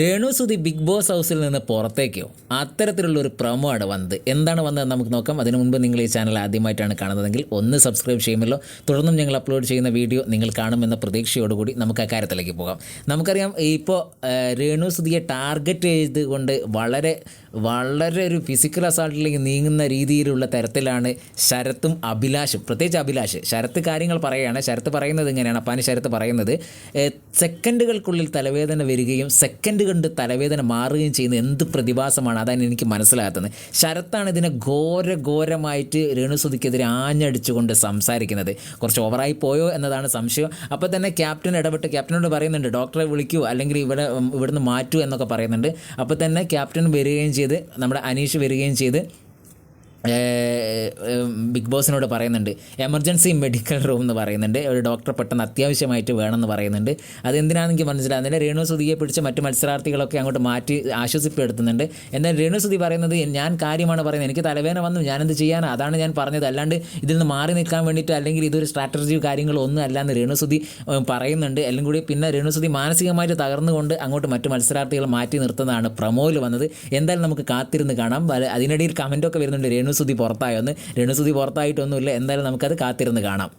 Renu Sudhi big boss ഹൗസിൽ നിന്ന് പുറത്തേക്കോ? അത്തരത്തിലുള്ള ഒരു പ്രമോ ആണ് വന്നത്. എന്താണ് വന്നത് നമുക്ക് നോക്കാം. അതിനു മുൻപ് നിങ്ങൾ ഈ ചാനൽ ആദ്യമായിട്ടാണ് കാണുന്നതെങ്കിൽ ഒന്ന് സബ്സ്ക്രൈബ് ചെയ്യുമല്ലോ. തുടർന്നും ഞങ്ങൾ അപ്ലോഡ് ചെയ്യുന്ന വീഡിയോ നിങ്ങൾ കാണുമെന്ന പ്രതീക്ഷയോടുകൂടി നമുക്ക് ആ കാര്യത്തിലേക്ക് പോകാം. നമുക്കറിയാം ഇപ്പോൾ രേണു സുധിയെ ടാർഗറ്റ് ചെയ്തുകൊണ്ട് വളരെ വളരെ ഒരു ഫിസിക്കൽ അസാൾട്ടിലേക്ക് നീങ്ങുന്ന രീതിയിലുള്ള തരത്തിലാണ് ശരത്തും അഭിലാഷും. പ്രത്യേകിച്ച് അഭിലാഷ് ശരത്ത് കാര്യങ്ങൾ പറയുകയാണ്. ശരത്ത് പറയുന്നത് ഇങ്ങനെയാണ്. അപ്പാന് ശരത്ത് പറയുന്നത് സെക്കൻഡുകൾക്കുള്ളിൽ തലവേദന വരികയും സെക്കൻഡ് കണ്ട് തലവേദന മാറുകയും ചെയ്യുന്ന എന്ത് പ്രതിഭാസമാണ്? അതാണ് എനിക്ക് മനസ്സിലാകുന്നത്. ശരത്താണ് ഇതിനെ ഘോര ഘോരമായിട്ട് രേണുസുതിക്കെതിരെ ആഞ്ഞടിച്ചുകൊണ്ട് സംസാരിക്കുന്നത്. കുറച്ച് ഓവറായി പോയോ എന്നതാണ് സംശയം. അപ്പോൾ തന്നെ ക്യാപ്റ്റൻ ഇടപെട്ട് ക്യാപ്റ്റനോട് പറയുന്നുണ്ട് ഡോക്ടറെ വിളിക്കൂ അല്ലെങ്കിൽ ഇവിടെ ഇവിടുന്ന് മാറ്റൂ എന്നൊക്കെ പറയുന്നുണ്ട്. അപ്പോൾ തന്നെ ക്യാപ്റ്റൻ വരികയും ചെയ്ത് നമ്മുടെ അനീഷ് വരികയും ചെയ്ത് ബിഗ് ബോസിനോട് പറയുന്നുണ്ട് എമർജൻസി മെഡിക്കൽ റൂം എന്ന് പറയുന്നുണ്ട്. ഒരു ഡോക്ടർ പെട്ടെന്ന് അത്യാവശ്യമായിട്ട് വേണമെന്ന് പറയുന്നുണ്ട്. അതെന്തിനാണെന്ന് എനിക്ക് മനസ്സിലാകുന്നില്ല രേണു സുധിയെ പിടിച്ച് മറ്റു മത്സരാർത്ഥികളൊക്കെ അങ്ങോട്ട് മാറ്റി ആശ്വസിപ്പെടുത്തുന്നുണ്ട് എന്നാൽ രേണു സുധി പറയുന്നത് ഞാൻ കാര്യമാണ് പറയുന്നത്. എനിക്ക് തലവേദന വന്നു. ഞാനെന്ത് ചെയ്യാനോ? അതാണ് ഞാൻ പറഞ്ഞത്. അല്ലാണ്ട് ഇതിൽ നിന്ന് മാറി നിൽക്കാൻ വേണ്ടിയിട്ട് അല്ലെങ്കിൽ ഇതൊരു സ്ട്രാറ്റജി കാര്യങ്ങളോ ഒന്നും അല്ല എന്ന് പറയുന്നുണ്ട്. എല്ലാം കൂടി പിന്നെ രേണുസുതി മാനസികമായിട്ട് തകർന്നുകൊണ്ട് അങ്ങോട്ട് മറ്റു മത്സരാർത്ഥികളെ മാറ്റി നിർത്തുന്നതാണ് പ്രമോയിൽ വന്നത്. എന്തായാലും നമുക്ക് കാത്തിരുന്ന് കാണാം. അതിനിടയിൽ കമന്റൊക്കെ വരുന്നുണ്ട് രേണുസുതി പുറത്തായൊന്ന് രണുസുതി പുറത്തായിട്ടൊന്നുമില്ല. എന്തായാലും നമുക്കത് കാത്തിരുന്ന് കാണാം.